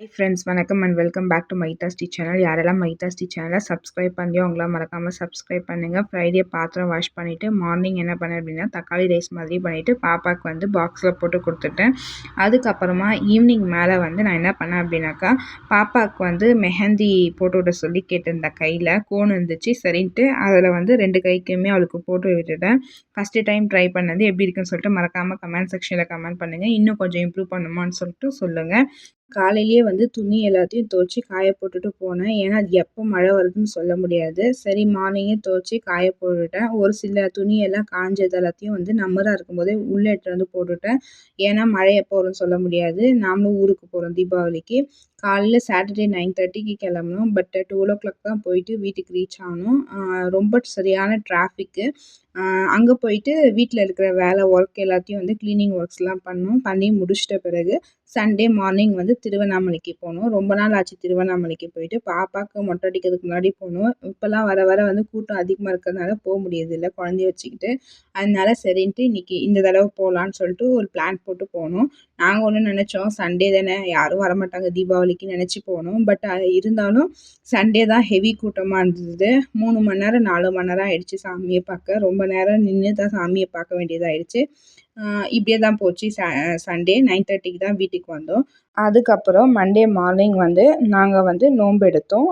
High friends வணக்கம் and welcome back to மைதா ஸ்டி சேனல் யாரெல்லாம் மைதா ஸ்டி சேனலை சப்ஸ்கிரைப் பண்ணியோ அவங்களாம் மறக்காமல் சப்ஸ்கிரைப் பண்ணுங்கள் ஃப்ரைடே பாத்திரம் வாஷ் பண்ணிவிட்டு மார்னிங் என்ன பண்ணேன் அப்படின்னா தக்காளி ரைஸ் மாதிரி பண்ணிவிட்டு பாப்பாவுக்கு வந்து பாக்ஸில் போட்டு கொடுத்துட்டேன். அதுக்கப்புறமா ஈவினிங் மேலே வந்து நான் என்ன பண்ணேன் அப்படின்னாக்கா பாப்பாவுக்கு வந்து மெஹந்தி போட்டு விட சொல்லி கேட்டிருந்தேன் கையில். கோன் இருந்துச்சு சரின்ட்டு அதில் வந்து ரெண்டு கைக்குமே அவளுக்கு போட்டு விட்டுட்டேன். ஃபஸ்ட்டு டைம் ட்ரை பண்ணது எப்படி இருக்குன்னு சொல்லிட்டு மறக்காமல் கமெண்ட் செக்ஷனில் கமெண்ட் பண்ணுங்கள் இன்னும் கொஞ்சம் இம்ப்ரூவ் பண்ணுமான்னு சொல்லிட்டு சொல்லுங்கள் காலையிலேயே வந்து துணி எல்லாத்தையும் துவச்சி காய போட்டுட்டு போனேன். ஏன்னா அது எப்போ மழை வருதுன்னு சொல்ல முடியாது. சரி மார்னிங்கே துவச்சி காய போட்டுவிட்டேன் ஒரு சில துணியெல்லாம் காஞ்சது எல்லாத்தையும் வந்து நம்மராக இருக்கும்போதே உள்ளே எடுத்துகிட்டு வந்து போட்டுவிட்டேன் ஏன்னா மழை எப்போ வரும்னு சொல்ல முடியாது. நாமளும் ஊருக்கு போகிறோம் தீபாவளிக்கு. காலையில் சாட்டர்டே நைன் தேர்ட்டிக்கு கிளம்பணும். பட் டூ ஓ கிளாக் தான் போயிட்டு வீட்டுக்கு ரீச் ஆனோம் ரொம்ப சரியான டிராஃபிக்கு அங்கே போயிட்டு வீட்டில் இருக்கிற வேலை ஒர்க் எல்லாத்தையும் வந்து க்ளீனிங் ஒர்க்ஸ்லாம் பண்ணோம். பண்ணி முடிச்சிட்ட பிறகு சண்டே மார்னிங் வந்து திருவண்ணாமலைக்கு போனோம் ரொம்ப நாள் ஆச்சு திருவண்ணாமலைக்கு போயிட்டு. பாப்பாவுக்கு மொட்டை அடிக்கிறதுக்கு முன்னாடி போனோம் இப்போல்லாம் வர வர வந்து கூட்டம் அதிகமாக இருக்கிறதுனால போக முடியறதில்ல. குழந்தைய வச்சுக்கிட்டு. அதனால சரின்ட்டு இன்றைக்கி இந்த தடவை போகலான்னு சொல்லிட்டு ஒரு பிளான் போட்டு போனோம் நாங்கள் ஒன்று நினச்சோம். சண்டே தானே. யாரும் வரமாட்டாங்க. தீபாவளி நாளைக்கு நினச்சி போனோம் பட் இருந்தாலும் சண்டே தான் ஹெவி கூட்டமாக இருந்தது. மூணு மணி நேரம் நாலு மணி நேரம் ஆயிடுச்சு சாமியை பார்க்க. ரொம்ப நேரம் நின்று தான் சாமியை பார்க்க வேண்டியதாகிடுச்சு இப்படியே தான் போச்சு ச சண்டே நைன் தேர்ட்டிக்கு தான் வீட்டுக்கு வந்தோம். அதுக்கப்புறம் மண்டே மார்னிங் வந்து நாங்கள் வந்து நோன்பு எடுத்தோம்.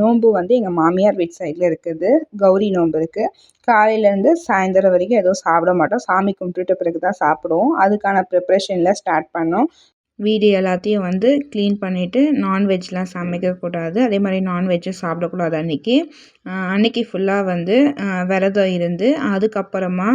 நோன்பு வந்து எங்கள் மாமியார் வீட்டு சைடில் இருக்குது. கௌரி நோன்பு இருக்குது காலையிலேருந்து சாயந்தரம் வரைக்கும் எதுவும் சாப்பிட மாட்டோம். சாமி கும்பிட்டுட்ட பிறகு தான் சாப்பிடுவோம். அதுக்கான ப்ரிப்ரேஷனில் ஸ்டார்ட் பண்ணோம். வீடு எல்லாத்தையும் வந்து க்ளீன் பண்ணிவிட்டு நான்வெஜ்லாம் சமைக்கக்கூடாது அதே மாதிரி நான்வெஜ்ஜும் சாப்பிடக்கூடாது அன்றைக்கி அன்றைக்கி ஃபுல்லாக வந்து விரதம் இருந்து அதுக்கப்புறமா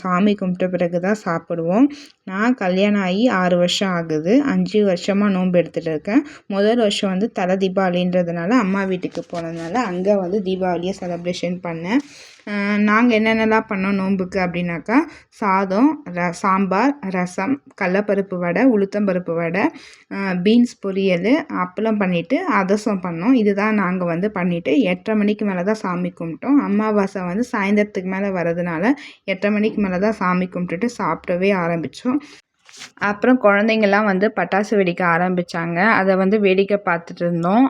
சாமி கும்பிட்ட பிறகு தான் சாப்பிடுவோம். நான் கல்யாணம் ஆகி ஆறு வருஷம் ஆகுது. அஞ்சு வருஷமாக நோன்பு எடுத்துகிட்டு இருக்கேன். முதல் வருஷம் வந்து தலை தீபாவளின்றதுனால அம்மா வீட்டுக்கு போனதுனால அங்கே வந்து தீபாவளியை செலப்ரேஷன் பண்ணேன். நாங்கள் என்னென்னலாம் பண்ணோம் நோன்புக்கு அப்படின்னாக்கா சாதம் ர சாம்பார் ரசம் கடலப்பருப்பு வடை உளுத்தம்பருப்பு வடை பீன்ஸ் பொரியல் அப்பளம் பண்ணிவிட்டு அதசம் பண்ணோம். இதுதான் நாங்கள் வந்து பண்ணிவிட்டு எட்டரை மணிக்கு மேலே தான் சாமி கும்பிட்டோம். அமாவாசை வந்து சாயந்தரத்துக்கு மேலே வரதுனால எட்டரை மணிக்கு மேலே தான் சாமி கும்பிட்டுட்டு சாப்பிடவே ஆரம்பித்தோம் அப்புறம் குழந்தைங்கள்லாம் வந்து பட்டாசு வெடிக்க ஆரம்பித்தாங்க அதை வந்து வேடிக்கை பார்த்துட்டு இருந்தோம்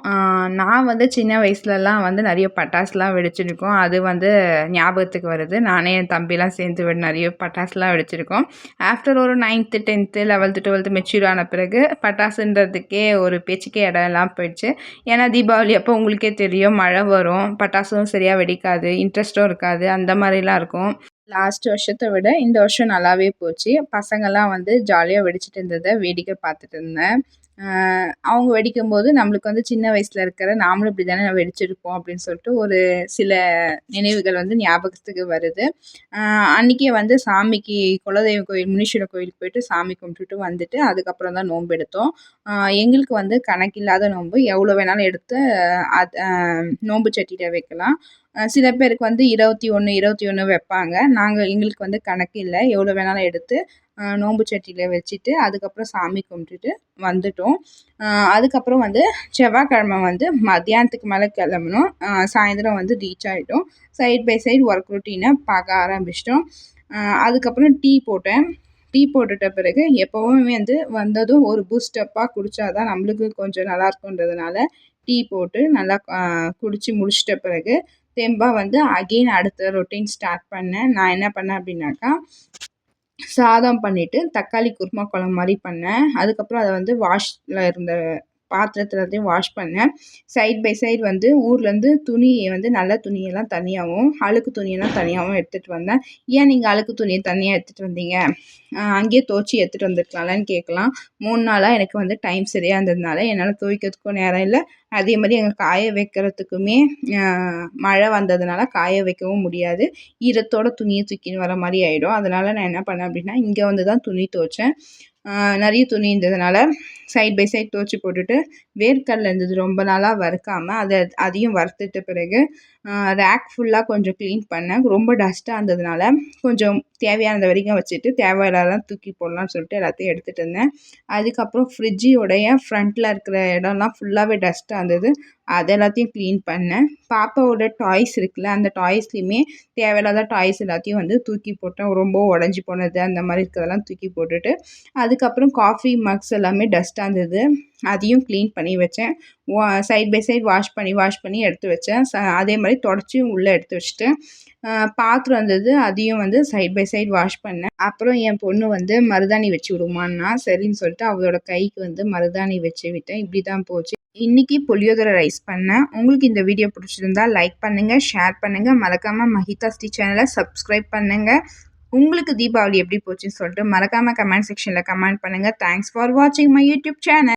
நான் வந்து சின்ன வயசுலலாம் வந்து நிறைய பட்டாசுலாம் வெடிச்சிருக்கோம். அது வந்து ஞாபகத்துக்கு வருது. நானே என் தம்பிலாம் சேர்ந்து நிறைய பட்டாசுலாம் வெடிச்சிருக்கோம். ஆஃப்டர் ஒரு ninth tenth eleventh twelfth mature ஆன பிறகு பட்டாசுன்றதுக்கே ஒரு பேச்சுக்கே இடம் எல்லாம் போயிடுச்சு. ஏன்னா தீபாவளி அப்போ உங்களுக்கே தெரியும் மழை வரும் பட்டாசும் சரியாக வெடிக்காது இன்ட்ரெஸ்ட்டும் இருக்காது அந்த மாதிரிலாம் இருக்கும். லாஸ்ட் வருஷத்தை விட இந்த வருஷம் நல்லாவே போச்சு. பசங்கள்லாம் வந்து ஜாலியாக வெடிச்சிட்டு இருந்ததை வேடிக்கை பார்த்துட்டு இருந்தேன். அவங்க வெடிக்கும் போது நம்மளுக்கு வந்து சின்ன வயசில் இருக்கிற நாமளும் இப்படி தானே வெடிச்சிருப்போம் அப்படின்னு சொல்லிட்டு ஒரு சில நினைவுகள் வந்து ஞாபகத்துக்கு வருது. அன்றைக்கே வந்து சாமிக்கு குலதெய்வ கோயில் முனீஸ்வரர் கோயிலுக்கு போயிட்டு சாமி கும்பிட்டுட்டு வந்துட்டு அதுக்கப்புறம் தான் நோன்பு எடுத்தோம். எங்களுக்கு வந்து கணக்கில்லாத நோன்பு. எவ்வளோ வேணாலும் எடுத்து அது நோன்பு சட்டியில் வைக்கலாம். சில பேருக்கு வந்து இருபத்தி ஒன்று இருபத்தி ஒன்று வைப்பாங்க. நாங்கள் எங்களுக்கு வந்து கணக்கு இல்லை. எவ்வளோ வேணாலும் எடுத்து நோன்பு சட்டியில் வச்சுட்டு அதுக்கப்புறம் சாமி கும்பிட்டுட்டு வந்துட்டோம். அதுக்கப்புறம் வந்து செவ்வாய்க்கிழமை வந்து மத்தியானத்துக்கு மேலே கிளம்புனோம் சாயந்தரம் வந்து ரீச் ஆகிட்டோம் சைட் பை சைடு ஒர்க் ரொட்டீனை பார்க்க ஆரம்பிச்சிட்டோம். அதுக்கப்புறம் டீ போட்டேன். டீ போட்டுட்ட பிறகு எப்போவுமே வந்து வந்ததும் ஒரு பூஸ்டப்பாக குடித்தா தான் நம்மளுக்கு கொஞ்சம் நல்லா இருக்குன்றதுனால டீ போட்டு நல்லா குடித்து முடிச்சிட்ட பிறகு தெம்பாக வந்து அகெயின் அடுத்த ரொட்டீன் ஸ்டார்ட் பண்ணேன் நான் என்ன பண்ணேன் அப்படின்னாக்கா சாதம் பண்ணிவிட்டு தக்காளி குருமா குழம்பு மாதிரி பண்ணேன் அதுக்கப்புறம் அதை வந்து வாஷில் இருந்த பாத்திரத்தில் எல்லாத்தையும் வாஷ் பண்ணேன். சைட் பை சைடு வந்து ஊர்லேருந்து துணி வந்து நல்ல துணியெல்லாம் தனியாகவும் அழுக்கு துணியெல்லாம் தனியாகவும் எடுத்துகிட்டு வந்தேன். ஏன் நீங்கள் அழுக்கு துணியை தனியாக எடுத்துகிட்டு வந்தீங்க? அங்கேயே துவச்சி எடுத்துகிட்டு வந்துருக்கலாம்லன்னு கேட்கலாம். மூணு நாளாக எனக்கு வந்து டைம் சரியாக இருந்ததுனால என்னால் துவைக்கிறதுக்கும் நேரம் இல்லை. அதே மாதிரி எங்கள் காய வைக்கிறதுக்குமே மழை வந்ததுனால காய வைக்கவும் முடியாது. ஈரத்தோட துணியை தூக்கின்னு வர மாதிரி ஆகிடும் அதனால் நான் என்ன பண்ணேன் அப்படின்னா இங்கே வந்து தான் துணி துவைச்சேன். நிறைய துணி இருந்ததுனால சைட் பை சைட் துவச்சி போட்டுட்டு வேர்க்கடலை இருந்தது ரொம்ப நாளாக வறுக்காமல் அதை அதையும் வறுத்துட்ட பிறகு ரேக் ஃபுல்லாக கொஞ்சம் க்ளீன் பண்ணேன். ரொம்ப டஸ்ட்டாக இருந்ததுனால கொஞ்சம் தேவையானது வரைக்கும் வச்சுட்டு தேவையில்லாதான் தூக்கி போடலான்னு சொல்லிட்டு எல்லாத்தையும் எடுத்துகிட்டு இருந்தேன். அதுக்கப்புறம் ஃப்ரிட்ஜியோடைய ஃப்ரண்ட்டில் இருக்கிற இடம்லாம் ஃபுல்லாகவே டஸ்ட்டாக இருந்தது. அது எல்லாத்தையும் க்ளீன் பண்ணேன். பாப்பாவோட டாய்ஸ் இருக்குல்ல அந்த டாய்ஸ்லேயுமே தேவையில்லாத டாய்ஸ் எல்லாத்தையும் வந்து தூக்கி போட்டேன். ரொம்ப உடஞ்சி போனது அந்த மாதிரி இருக்கிறதெல்லாம் தூக்கி போட்டுட்டு அதுக்கப்புறம் காஃபி மக்ஸ் எல்லாமே டஸ்ட் டஸ்ட்டாக இருந்தது அதையும் க்ளீன் பண்ணி வச்சேன். வா சைட் பை சைட் வாஷ் பண்ணி வாஷ் பண்ணி எடுத்து வச்சேன். ச அதே மாதிரி தொடச்சியும் உள்ளே எடுத்து வச்சுட்டு பாத்திரம் இருந்தது அதையும் வந்து சைட் பை சைட் வாஷ் பண்ணேன். அப்புறம் என் பொண்ணு வந்து மருதாணி வச்சு விடுமான்னா சரின்னு சொல்லிட்டு அவளோட கைக்கு வந்து மருதாணி வச்சு விட்டேன். இப்படி தான் போச்சு. இன்றைக்கி புளியோதரை ரைஸ் பண்ணேன். உங்களுக்கு இந்த வீடியோ பிடிச்சிருந்தா லைக் பண்ணுங்கள் ஷேர் பண்ணுங்கள் மறக்காமல் மஹிதா ஸ்ரீ சேனலை சப்ஸ்கிரைப் பண்ணுங்கள் உங்களுக்கு தீபாவளி எப்படி போச்சுன்னு சொல்லிட்டு மறக்காமல் கமெண்ட் செக்ஷனில் கமெண்ட் பண்ணுங்கள் தேங்க்ஸ் ஃபார் வாட்சிங் மை யூடியூப் சேனல்